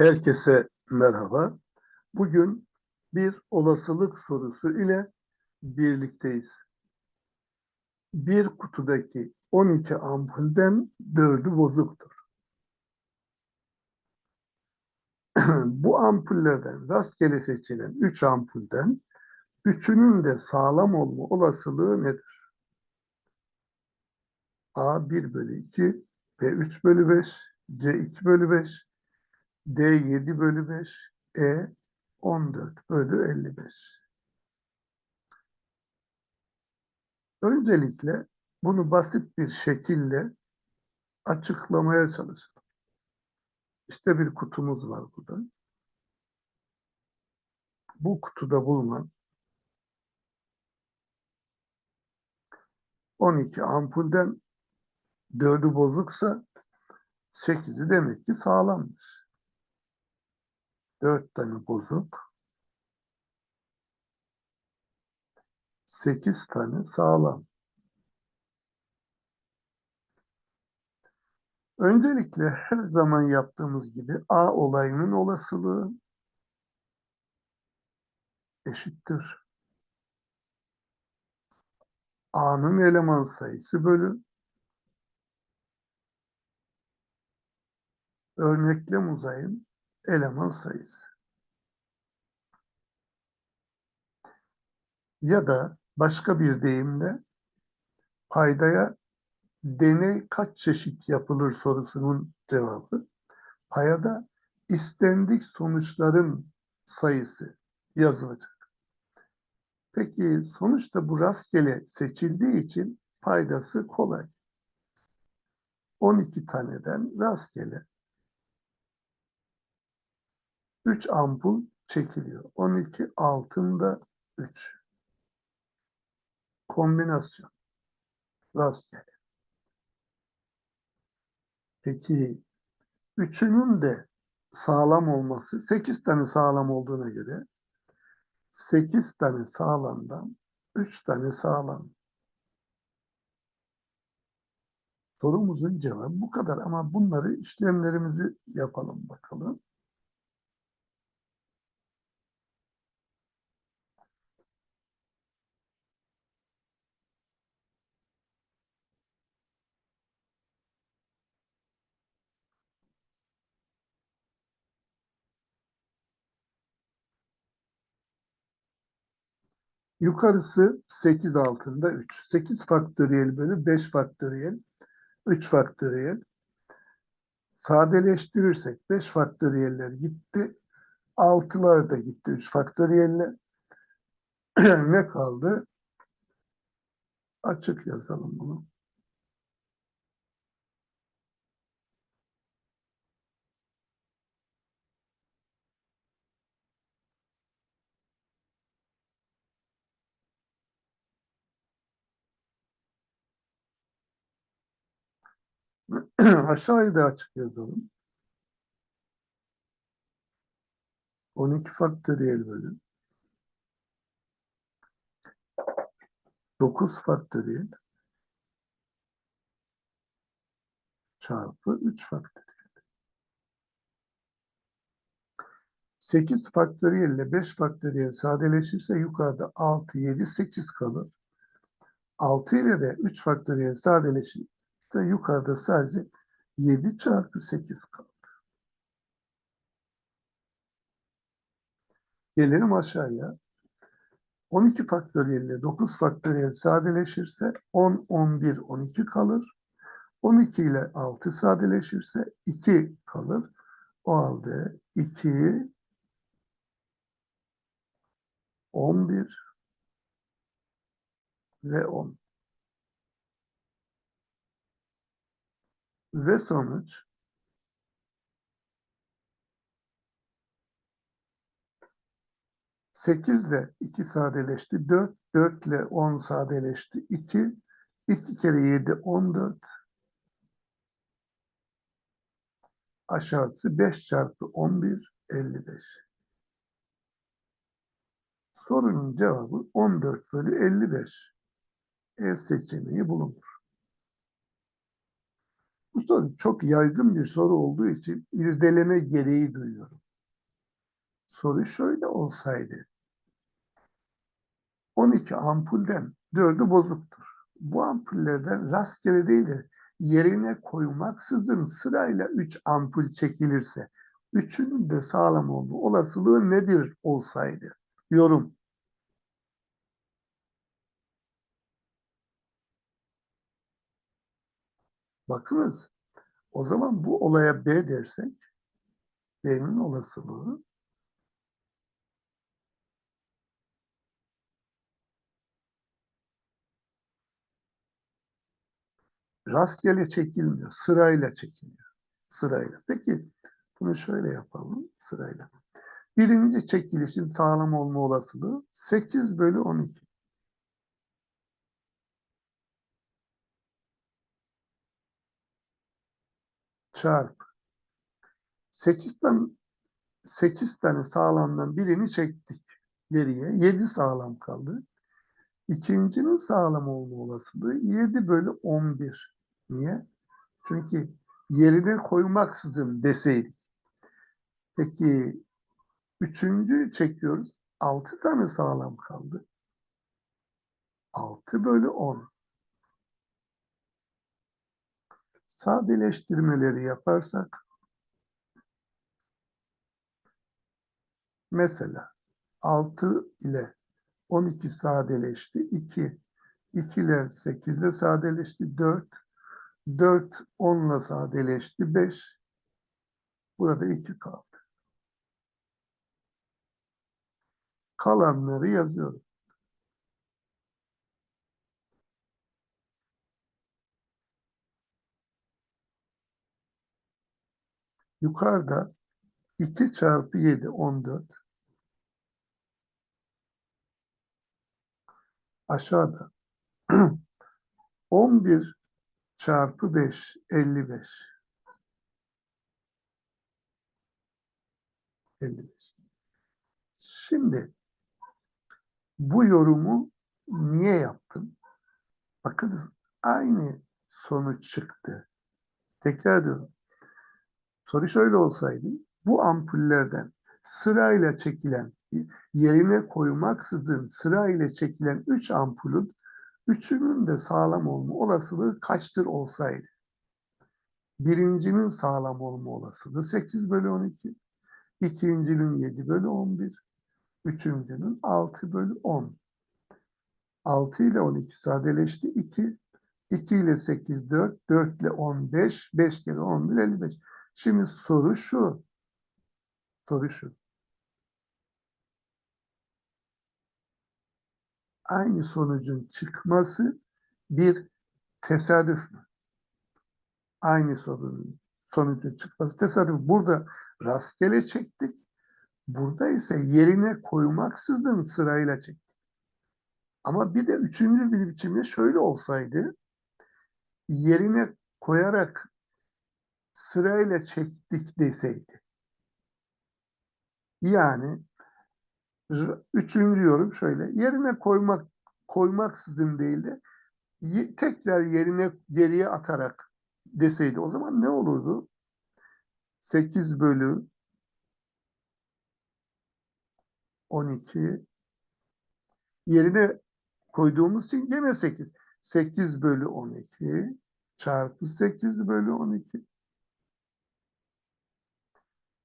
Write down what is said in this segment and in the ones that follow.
Herkese merhaba. Bugün bir olasılık sorusu ile birlikteyiz. Bir kutudaki 12 ampulden 4'ü bozuktur. Bu ampullerden rastgele seçilen 3 ampulden 3'ünün de sağlam olma olasılığı nedir? A 1 bölü 2, B 3 bölü 5, C 2 bölü 5, D 7 bölü 5, E 14 bölü 55. Öncelikle bunu basit bir şekilde açıklamaya çalışalım. İşte bir kutumuz var burada. Bu kutuda bulunan 12 ampulden 4'ü bozuksa 8'i demek ki sağlammış. 4 tane bozuk. 8 tane sağlam. Öncelikle her zaman yaptığımız gibi A olayının olasılığı eşittir. A'nın eleman sayısı bölü örneklem uzayın eleman sayısı. Ya da başka bir deyimle paydaya deney kaç çeşit yapılır sorusunun cevabı. Payada istendik sonuçların sayısı yazılacak. Peki sonuçta bu rastgele seçildiği için paydası kolay. 12 taneden rastgele 3 ampul çekiliyor. 12 altında 3. Kombinasyon. Rastgele. Peki üçünün de sağlam olması 8 tane sağlam olduğuna göre 8 tane sağlamdan 3 tane sağlam. Sorumuzun cevabı bu kadar ama bunları işlemlerimizi yapalım bakalım. Yukarısı 8 altında 3. 8 faktöriyel bölü 5 faktöriyel 3 faktöriyel. Sadeleştirirsek 5 faktöriyeller gitti. 6'lar da gitti 3 faktöriyelle. ne kaldı? Açık yazalım bunu. Aşağıya da açık yazalım. 12 faktöriyel bölü 9 faktöriyel çarpı 3 faktöriyel. 8 faktöriyel ile 5 faktöriyel sadeleşirse yukarıda 6, 7, 8 kalır. 6 ile de 3 faktöriyel sadeleşirse yukarıda sadece 7 çarpı 8 kalır. Gelelim aşağıya. 12 faktöriyel ile 9 faktöriyel sadeleşirse 10, 11, 12 kalır. 12 ile 6 sadeleşirse 2 kalır. O halde 2, 11 ve 10. Ve sonuç Sekiz ile iki sadeleşti. Dört, dört ile on sadeleşti. İki, iki kere yedi, on dört. Aşağısı beş çarpı on bir, elli beş. Sorunun cevabı 14 bölü 55. E seçeneği bulunur. Bu soru çok yaygın bir soru olduğu için irdeleme gereği duyuyorum. Soru şöyle olsaydı. 12 ampulden 4'ü bozuktur. Bu ampullerden rastgele değil de yerine koymaksızın sırayla 3 ampul çekilirse üçünün de sağlam olduğu olasılığı nedir olsaydı? Yorum. Bakınız o zaman bu olaya B dersek B'nin olasılığı rastgele çekilmiyor. Sırayla çekiliyor. Sırayla. Peki bunu şöyle yapalım sırayla. Birinci çekilişin sağlam olma olasılığı 8 bölü 12. Çarp. 8 tane, 8 tane sağlamdan birini çektik geriye. 7 sağlam kaldı. İkincinin sağlam olma olasılığı 7 bölü 11. Niye? Çünkü yerine koymaksızın deseydik. Peki üçüncü çekiyoruz. 6 tane sağlam kaldı. 6 bölü 10. Sadeleştirmeleri yaparsak mesela 6 ile 12 sadeleşti. 2. 2'ler 8 ile sadeleşti. 4. 4 10 ile sadeleşti. 5. Burada 2 kaldı. Kalanları yazıyorum. Yukarıda 2 çarpı 7 14. Aşağıda 11 çarpı 5 55. 55. Şimdi bu yorumu niye yaptım? Bakın aynı sonuç çıktı. Tekrar ediyorum. Soru şöyle olsaydı bu ampullerden sırayla çekilen yerine koymaksızın sırayla çekilen 3 ampulün üçünün de sağlam olma olasılığı kaçtır olsaydı? Birincinin sağlam olma olasılığı 8 bölü 12, ikincinin 7 bölü 11, üçüncünün 6 bölü 10. 6 ile 12 sadeleşti 2, 2 ile 8 4, 4 ile 15, 5 kere 11 55. Şimdi soru şu. Soru şu. Aynı sonucun çıkması bir tesadüf mü? Aynı sorunun sonucun çıkması tesadüf. Burada rastgele çektik. Burada ise yerine koymaksızın sırayla çektik. Ama bir de üçüncü bir biçimde şöyle olsaydı yerine koyarak sırayla çektik deseydi. Yani üçüncü yorum şöyle. Yerine koymak koymaksızın değil de tekrar yerine geriye atarak deseydi o zaman ne olurdu? 8 bölü 12 yerine koyduğumuz için gene 8. 8 bölü 12 çarpı 8 bölü 12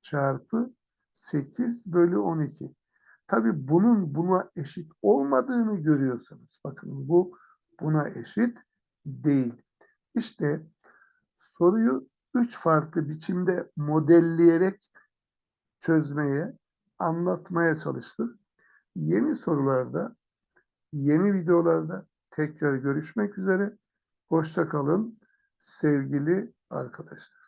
çarpı 8 bölü 12. Tabi bunun buna eşit olmadığını görüyorsunuz. Bakın bu buna eşit değil. İşte soruyu üç farklı biçimde modelleyerek çözmeye, anlatmaya çalıştık. Yeni sorularda, yeni videolarda tekrar görüşmek üzere. Hoşça kalın sevgili arkadaşlar.